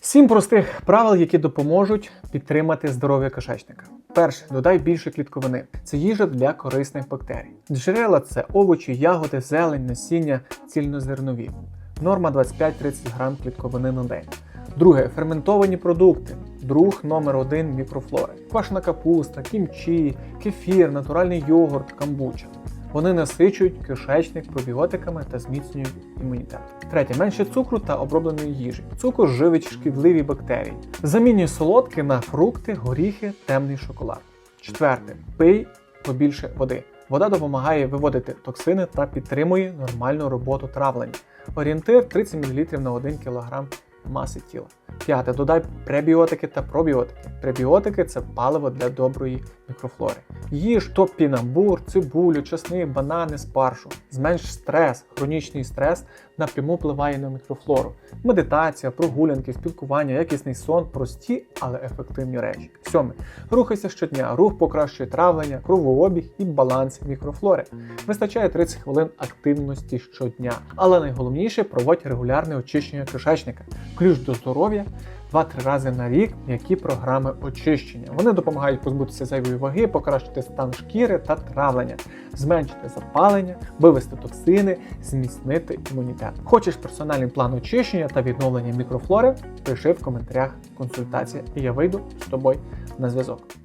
Сім простих правил, які допоможуть підтримати здоров'я кишечника. Перше, додай більше клітковини. Це їжа для корисних бактерій. Джерела це овочі, ягоди, зелень, насіння, цільнозернові. Норма 25-30 грам клітковини на день. Друге ферментовані продукти. Друг номер один мікрофлори. Квашена капуста, кімчі, кефір, натуральний йогурт, камбуча. Вони насичують кишечник пробіотиками та зміцнюють імунітет. Третє менше цукру та обробленої їжі. Цукор живить шкідливі бактерії. Замінюй солодке на фрукти, горіхи, темний шоколад. Четверте пий побільше води. Вода допомагає виводити токсини та підтримує нормальну роботу травлення. Орієнтир 30 мл на 1 кг маси тіла. П'яте. Додай пребіотики та пробіотики. Пребіотики це паливо для доброї мікрофлори. Їж топінамбур, цибулю, чесник, банани, спаржу. Зменш стрес. Хронічний стрес напряму впливає на мікрофлору. Медитація, прогулянки, спілкування, якісний сон прості, але ефективні речі. Сьоме. Рухайся щодня. Рух покращує травлення, кровообіг і баланс мікрофлори. Вистачає 30 хвилин активності щодня. Але найголовніше проводь регулярне очищення кишечника. Ключ до здоров'я 2-3 рази на рік які програми очищення. Вони допомагають позбутися зайвої ваги, покращити стан шкіри та травлення, зменшити запалення, вивести токсини, зміцнити імунітет. Хочеш персональний план очищення та відновлення мікрофлори? Пиши в коментарях консультація, і я вийду з тобою на зв'язок.